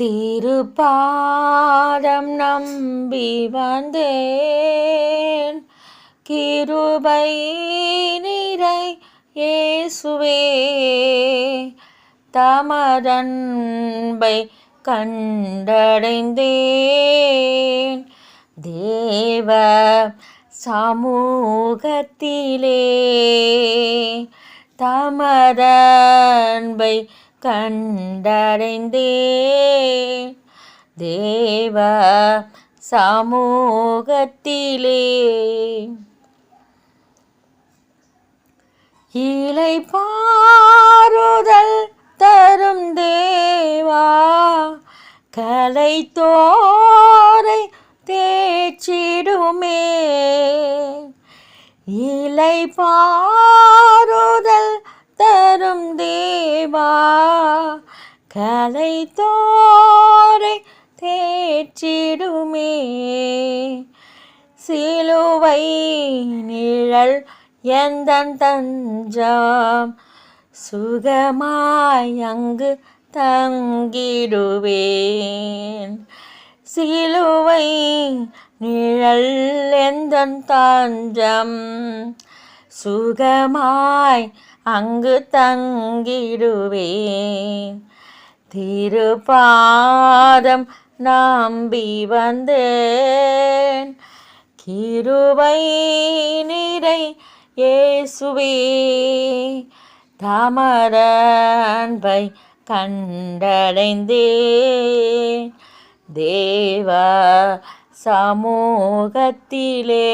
திருப்பாதம் நம்பி வந்தேன். கிருபை நிறை இயேசுவே தமதன்பை கண்டடைந்தேன். தேவ சமூகத்திலே தமதன்பை கண்டடைந்தேன். தேவ சமூகத்திலே இலை பாருதல் தரும் தேவா கலை தோரை தேச்சிடுமே இலை பாருதல் கலை தோரை தேற்றிடுமே. சிலுவை நிழல் எந்த தஞ்சம்? சுகமாய் அங்கு தங்கிடுவேன். சிலுவை நிழல் எந்த தஞ்சம்? சுகமாய் அங்கு தங்கிடுவேன். திருப்பாதம் நம்பி வந்தேன். கிருவை நிறை இயேசுவே தாமரன்பை கண்டடைந்தேன். தேவ சமூகத்திலே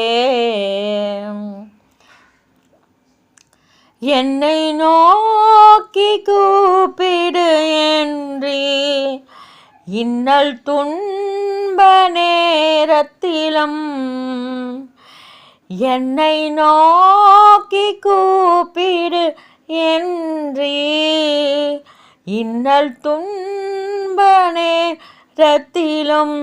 என்னை நோக்கி கூப்பிட இன்னல் துன்ப நேரத்திலும் என்னை நோக்கி கூப்பிடு என்றே. இன்னல் துன்ப நேரத்திலும்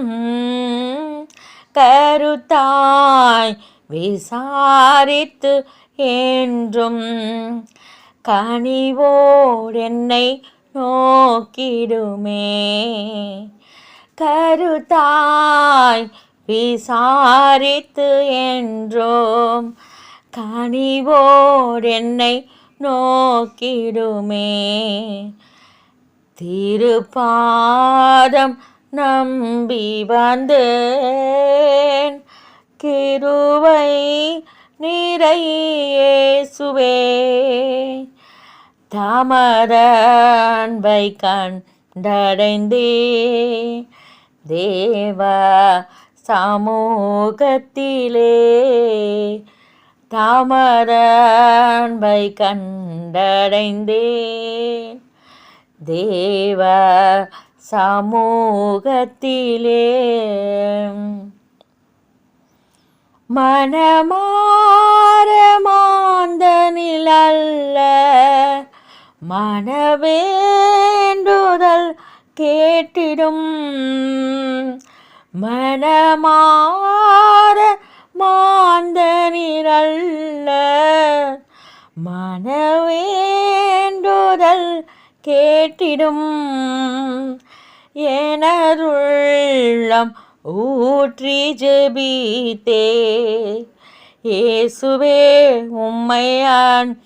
கருத்தாய் விசாரித்து என்றும் கனிவோடு என்னை நோக்கிடுமே. கருத்தாய் விசாரித்து என்றோம். கனிவோர் என்னை நோக்கிடுமே. திருப்பாதம் நம்பி வந்தேன். கிருவை நிறையே சுவே நிறையேசுவே தாமரன்பை கண்டடைந்தே. தேவா சமூகத்திலே தாமரன்பை கண்டடைந்தேன். தேவ சமூகத்திலே மனமார மாந்தனில் அல்ல. மனவேண்டுதல் கேட்டிடும். மனமார மாந்தனில் அல்ல மனவேண்டுதல் கேட்டிடும். எனருள்ளம் ஊற்றி ஜெபித்தே. இயேசுவே உம்மை ஆண்டிடுவேன்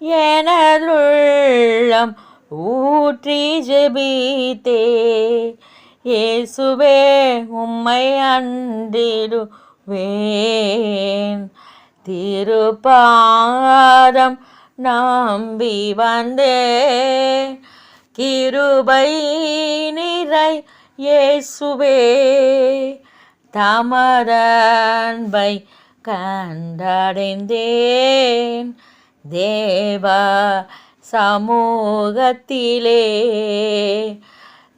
எனதுள்ளம் ஊற்றி ஜெபித்தே. இயேசுவே உம்மை அன்றிடுவேன். திருப்பாதம் நம்பி வந்தே. கிருபை நிறை இயேசுவே தமரன்பை கண்டடைந்தேன். தேவா சமூகத்திலே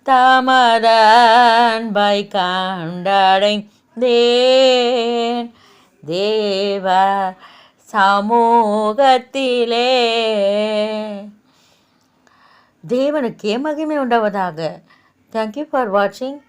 தமரன்பை கண்டடைந்தேன். தேவா சமூகத்திலே தேவனுக்கே மகிமை உண்டாவதாக. தேங்க்யூ ஃபார் வாட்சிங்